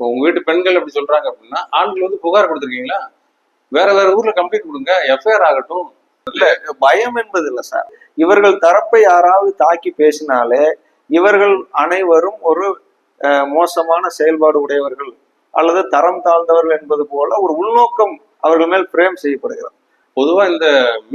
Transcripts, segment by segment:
இப்போ உங்க வீட்டு பெண்கள் அப்படி சொல்றாங்க அப்படின்னா ஆண்கள் வந்து புகார் கொடுத்துருக்கீங்களா? வேற வேற ஊர்ல கம்ப்ளைண்ட் கொடுங்க எஃப்ஐஆர் ஆகட்டும். பயம் என்பது இல்லை சார் இவர்கள் தரப்பை யாராவது தாக்கி பேசினாலே இவர்கள் அனைவரும் ஒரு மோசமான செயல்பாடு உடையவர்கள் அல்லது தரம் தாழ்ந்தவர்கள் என்பது போல ஒரு உள்நோக்கம் அவர்கள் மேல் பிரேம் செய்யப்படுகிறது. பொதுவா இந்த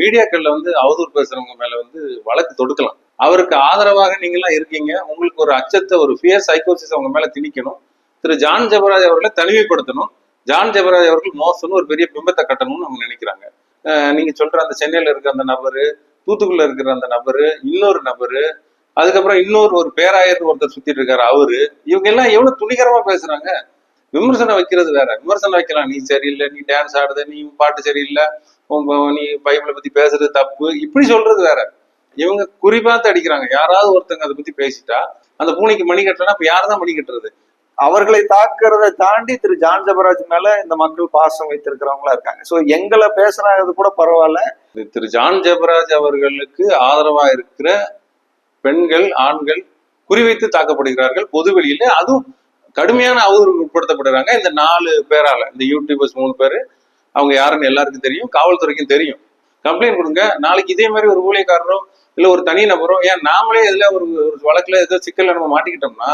மீடியாக்கள்ல வந்து அவதூறு பேசுறவங்க மேல வந்து வழக்கு தொடுக்கலாம். அவருக்கு ஆதரவாக நீங்களாம் இருக்கீங்க உங்களுக்கு ஒரு அச்சத்தை ஒரு ஃபியர் சைக்கோசிஸ் அவங்க மேல திணிக்கணும். திரு ஜான் ஜெபராஜ் அவர்களை தனிமைப்படுத்தணும். ஜான் ஜெபராஜ் அவர்கள் மோசம்னு ஒரு பெரிய பிம்பத்தை கட்டணும்னு அவங்க நினைக்கிறாங்க. அஹ் நீங்க சொல்ற அந்த சென்னையில இருக்கிற அந்த நபரு தூத்துக்குள்ள இருக்கிற அந்த நபரு இன்னொரு நபரு அதுக்கப்புறம் இன்னொரு ஒரு பேராயர் ஒருத்தர் சுத்திட்டு இருக்காரு அவரு. இவங்க எல்லாம் எவ்வளவு துணிகரமா பேசுறாங்க? விமர்சனம் வைக்கிறது வேற. விமர்சனம் வைக்கலாம். நீ சரியில்லை நீ டான்ஸ் ஆடுது நீ பாட்டு சரியில்லை உன் நீ பைபிளை பத்தி பேசுறது தப்பு. இப்படி சொல்றது வேற. இவங்க குறிப்பாத்து அடிக்கிறாங்க. யாராவது ஒருத்தங்க அதை பத்தி பேசிட்டா அந்த பூனைக்கு மணி கட்டலன்னா இப்ப யார்தான் மணி கட்டுறது? அவர்களை தாக்குறதை தாண்டி திரு ஜான் ஜபராஜ் மேல இந்த மக்கள் பாசம் வைத்திருக்கிறவங்களா இருக்காங்க. சோ எங்களை பேசுறாங்க கூட பரவாயில்ல. திரு ஜான் ஜெபராஜ் அவர்களுக்கு ஆதரவா இருக்கிற பெண்கள் ஆண்கள் குறிவைத்து தாக்கப்படுகிறார்கள் பொதுவெளியில அதுவும் கடுமையான அவதூறுக்கு உட்படுத்தப்படுறாங்க. இந்த நாலு பேரால இந்த யூடியூபர்ஸ் மூணு பேரு அவங்க யாருன்னு எல்லாருக்கும் தெரியும் காவல்துறைக்கும் தெரியும். கம்ப்ளைண்ட் கொடுங்க. நாளைக்கு இதே மாதிரி ஒரு ஊழியக்காரரோ இல்ல ஒரு தனி நபரோ ஏன் நாமளே இதுல ஒரு ஒரு வழக்குல ஏதோ சிக்கலில் நம்ம மாட்டிக்கிட்டோம்னா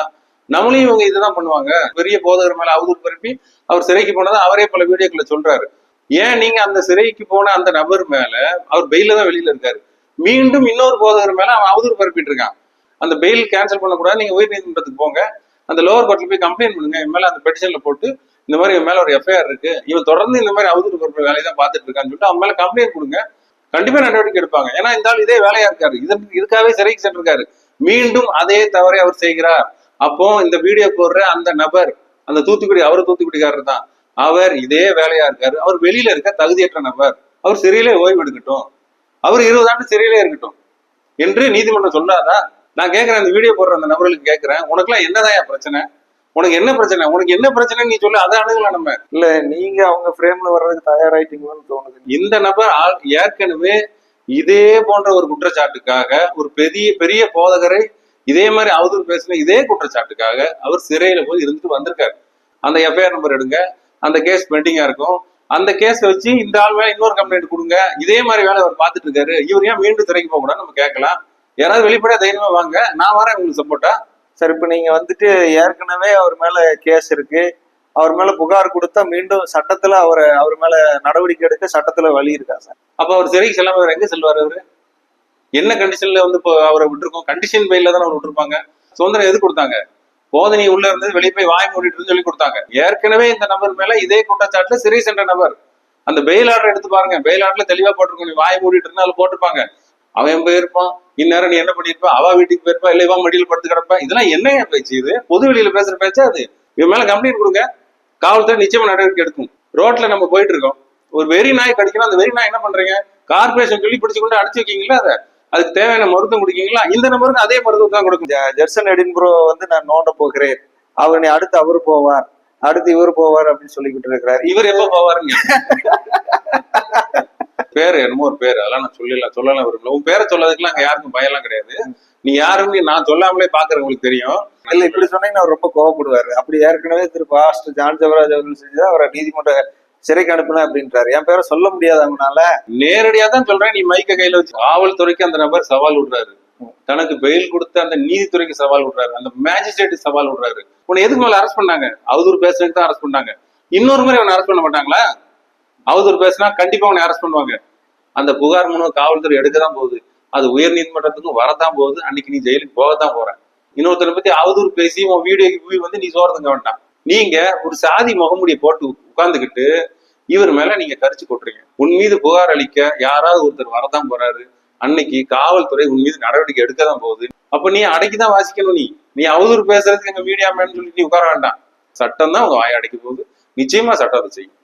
நம்மளையும் இவங்க இதுதான் பண்ணுவாங்க. பெரிய போதகர் மேல அவதூறு பரப்பி அவர் சிறைக்கு போனதை அவரே பல வீடியோக்களை சொல்றாரு. ஏன் நீங்க அந்த சிறைக்கு போன அந்த நபர் மேல அவர் பெயில தான் வெளியில இருக்காரு. மீண்டும் இன்னொரு போதகர் மேல அவன் அவதூறு பரப்பிட்டு இருக்கான். அந்த பெயில் கேன்சல் பண்ணக்கூடாது நீங்க உயர் நீதிமன்றத்துக்கு போங்க. அந்த லோவர் கோர்ட்ல போய் கம்ப்ளைண்ட் பண்ணுங்க. இவன் மேல அந்த பெட்டிஷன்ல போட்டு இந்த மாதிரி இவன் மேல ஒரு எஃப்ஐஆர் இருக்கு. இவன் தொடர்ந்து இந்த மாதிரி அவதூறு பரப்புற வேலையை தான் பார்த்துட்டு இருக்கான்னு சொல்லிட்டு அவன் மேல கம்ப்ளைண்ட் கொடுங்க. கண்டிப்பா நடவடிக்கை எடுப்பாங்க. ஏன்னா இந்த ஆள் இதே வேலையா இருக்காரு. இதற்கு இதுக்காகவே சிறைக்கு சென்றிருக்காரு. மீண்டும் அதே தவறை அவர் செய்கிறார். அப்போ இந்த வீடியோ போடுற அந்த நபர் அந்த தூத்துக்குடி அவர் தூத்துக்குடிக்காரர் தான். அவர் இதே வேலையா இருக்காரு. அவர் வெளியில இருக்க தகுதியற்ற நபர். அவர் சிறையிலே ஓய்வு எடுக்கட்டும். அவர் இருபது ஆண்டு சிறையிலே இருக்கட்டும். என்று நீதிமன்றம் சொல்லாதா நான் கேட்கிறேன் இந்த வீடியோ போடுற அந்த நபர்களுக்கு கேட்கிறேன் உனக்குலாம் என்னதான் பிரச்சனை? உனக்கு என்ன பிரச்சனை? உனக்கு என்ன பிரச்சனை நீ சொல்லு அதை அணுகலாம் நம்ம. இல்ல நீங்க அவங்க ஃப்ரேம்ல வர்றதுக்கு தயாராயிட்டீங்களோன்னு தோணுது. இந்த நபர் ஏற்கனவே இதே போன்ற ஒரு குற்றச்சாட்டுக்காக ஒரு பெரிய பெரிய போதகரை இதே மாதிரி அவதூறு பேசின இதே குற்றச்சாட்டுக்காக அவர் சிறையில போய் இருந்துட்டு வந்திருக்காரு. அந்த எஃப்ஐஆர் நம்பர் எடுங்க அந்த கேஸ் பெண்டிங்கா இருக்கும். அந்த கேஸ் வச்சு இந்த ஆள் மேல இன்னொரு கம்ப்ளைண்ட் கொடுங்க. இதே மாதிரி வேலை அவர் பார்த்துட்டு இருக்காரு. இவர் ஏன் மீண்டும் சிறைக்கு போக கூடாது நம்ம கேட்கலாம். யாராவது வெளிப்படையா தைரியமா வாங்க. நான் வரேன் உங்களுக்கு சப்போர்ட்டா சரி இப்ப நீங்க வந்துட்டு ஏற்கனவே அவர் மேல கேஸ் இருக்கு. அவர் மேல புகார் கொடுத்தா மீண்டும் சட்டத்துல அவரை அவர் மேல நடவடிக்கை எடுக்க சட்டத்துல வழி இருக்கா சார்? அப்ப அவர் சிறைக்கு செல்லாம எங்க செல்வார் அவரு? என்ன கண்டிஷன்ல வந்து இப்போ அவரை விட்டுருக்கோம்? கண்டிஷன் பெயில தான் அவர் விட்டுருப்பாங்க. சுதந்திரம் எது கொடுத்தாங்க? போதனை உள்ள இருந்தது வெளியே போய் வாய் மூடிட்டு சொல்லி கொடுத்தாங்க. ஏற்கனவே இந்த நபர் மேல இதே குற்றச்சாட்டுல சிறை சென்ற நபர். அந்த பெயில் ஆர்டர் எடுத்து பாருங்க. பெயில் ஆர்டர்ல தெளிவா போட்டிருக்கோம். நீ வாய் மூடிட்டு இருந்தாலும் போட்டிருப்பாங்க. அவன் போயிருப்பான் இந்நேரம் நீ என்ன பண்ணிருப்ப அவ வீட்டுக்கு போயிருப்பா. இல்ல இவன் மடியில் படுத்து கிடப்பா. இதெல்லாம் என்ன பேச்சு இது? பொது வெளியில பேசுற பேச்சா அது? இவன் மேல கம்ப்ளைண்ட் கொடுங்க. காவல்துறை நிச்சயமா நடவடிக்கை எடுக்கும். ரோட்ல நம்ம போயிட்டு இருக்கோம். ஒரு வெறி நாய் கடிக்கணும். அந்த வெறி நாய் என்ன பண்றீங்க? கார்பரேஷன் சொல்லி பிடிச்சு கொண்டு அடிச்சு வைக்கீங்களா அதை? அதுக்கு தேவையான மருத்துவம் குடிக்கீங்களா? இந்த நம்பருக்கு அதே மருத்துவம் தான் கொடுக்கும் ஜெர்சன் எடின்புரோ வந்து நான் நோண்ட போகிறேன். அவர் நீ அடுத்து அவர் போவார். அடுத்து இவர் போவார் அப்படின்னு சொல்லிக்கிட்டு இருக்கிறாரு. இவர் எப்ப போவாருங்க? பேரு என்னமோ ஒரு பேரு. அதெல்லாம் நான் சொல்லல சொல்லலாம் விரும்பல உன் பேரை சொல்லதுக்குலாம் அங்க யாருக்கும் பயம்லாம் கிடையாது. நீ யாருன்னு நான் சொல்லாமலே பாக்குறவங்களுக்கு தெரியும். இல்ல இப்படி சொன்னீங்கன்னா அவர் ரொம்ப கோவப்படுவாரு. அப்படி ஏற்கனவே திரு பாஸ்டர் ஜான் ஜெவராஜ் அவர்கள் செஞ்சு அவரை நீதிமன்ற சிறைக்கு அனுப்புனேன் அப்படின்றாரு. என் பேரை சொல்ல முடியாது அவனால. நேரடியா தான் சொல்றேன். நீ மைக்க கையில வச்சு காவல்துறைக்கு அந்த நபர் சவால் விடுறாரு. தனக்கு பெயில் கொடுத்த அந்த நீதித்துறைக்கு சவால் விடுறாரு. அந்த மேஜிஸ்ட்ரேட் சவால் விடுறாரு. உன்னை எதுக்கு மேல அரெஸ்ட் பண்ணாங்க? அவதூறு பேசுறதுக்கு தான் அரெஸ்ட் பண்ணாங்க. இன்னொரு முறை அவனை அரெஸ்ட் பண்ண மாட்டாங்களா? அவதூறு பேசினா கண்டிப்பா அவனை அரெஸ்ட் பண்ணுவாங்க. அந்த புகார் மனு காவல்துறை எடுக்க தான் போகுது. அது உயர் நீதிமன்றத்துக்கும் வரதான் போகுது. அன்னைக்கு நீ ஜெயிலுக்கு போகத்தான் போற. இன்னொருத்தரை பத்தி அவதூறு பேசி உன் வீடியோக்கு வந்து நீ சோறதுங்க வேண்டாம் நீங்க ஒரு சாதி முகமுடியை போட்டு உட்கார்ந்துகிட்டு இவர் மேல நீங்க கரிச்சு கொட்டுறீங்க. உன் மீது புகார் அளிக்க யாராவது ஒருத்தர் வரதான் போறாரு. அன்னைக்கு காவல்துறை உன் மீது நடவடிக்கை எடுக்க தான் போகுது. அப்ப நீ அடைக்கிதான் வாசிக்கணும் நீ. நீ அவதூறு பேசுறதுக்கு எங்க மீடியா மேன் சொல்லி நீ உட்கார வேண்டாம். சட்டம் தான் உங்க வாயை அடைக்க போகுது. நிச்சயமா சட்டம் அதை செய்யும்.